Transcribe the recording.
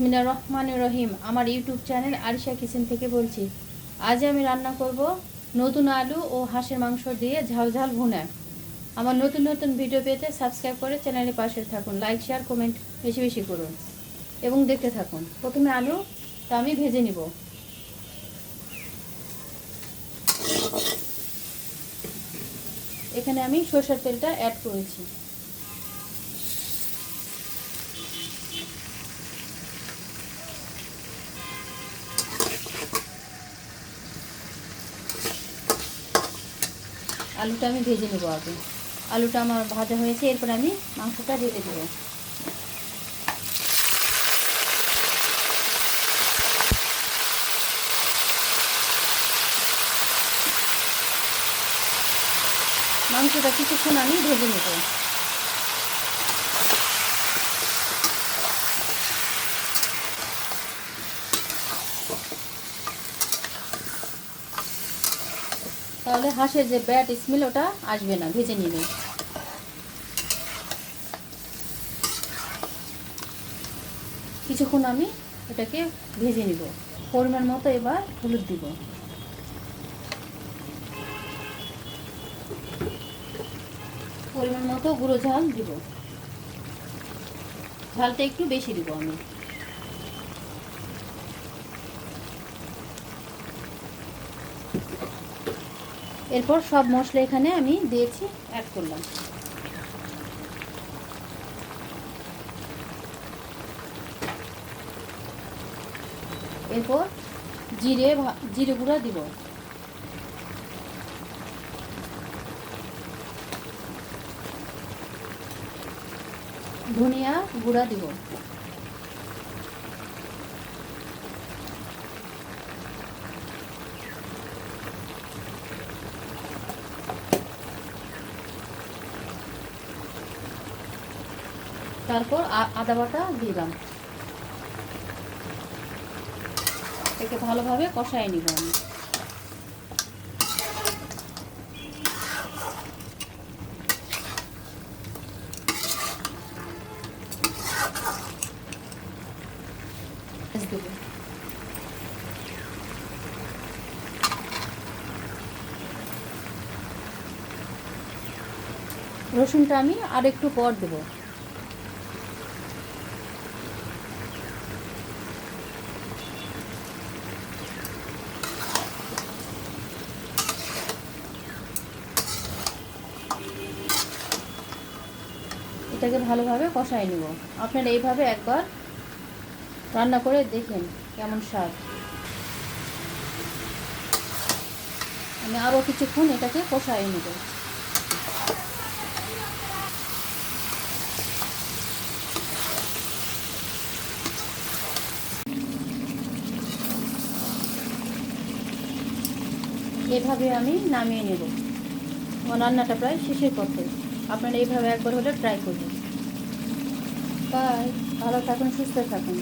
বিসমিল্লা রহমান রহিম। আমার YouTube channel Arisha kitchen থেকে বলছি, আজ আমি রান্না করব নতুন আলু ও হাঁসের মাংস দিয়ে ঝাল ঝাল ভুনা। আমার নতুন নতুন ভিডিও পেতে সাবস্ক্রাইব করে চ্যানেলের পাশে থাকুন। লাইক, শেয়ার, কমেন্ট বেশি বেশি করুন এবং দেখতে থাকুন। প্রথমে আলু, তা আমি ভেজে নিব। এখানে আমি সরষের তেলটা অ্যাড করেছি। আলুটা আমি ভেজে নেব আগে। আলুটা আমার ভাজা হয়েছে, এরপর আমি মাংসটা ঢেলে দেবো। মাংসটা কিছুক্ষণ আমি ভেজে নেব। তাহলে হাঁসের যে ব্যাট স্মেল ওটা আসবে না, ভেজে নিবে। কিছুক্ষণ আমি এটাকে ভেজে নিব। পরিমাণ মতো এবার হলুদ দিব। পরিমাণ মতো গুঁড়ো ঝাল দিব। ঝালটা একটু বেশি দিব আমি। এরপর সব মশলা এখানে আমি দিয়েছি অ্যাড করলাম। এরপর জিরে জিরে গুঁড়া দিব। ধনিয়া গুঁড়া দিব। তারপর আদা বাটা দিলাম। একে ভালোভাবে কষায় নিব আমি। রসুনটা আমি আর একটু পর দেবো। এটাকে ভালোভাবে কষাই নিব। আপনারা এইভাবে একবার রান্না করে দেখেন কেমন স্বাদ। আমি আরও কিছুক্ষণ এটাকে কষাই নেব। এভাবে আমি নামিয়ে নেব। আমার রান্নাটা প্রায় শেষের পথে। আপনারা এইভাবে একবার হলে ট্রাই করুন বাই ভালো থাকুন সুস্থ থাকুন।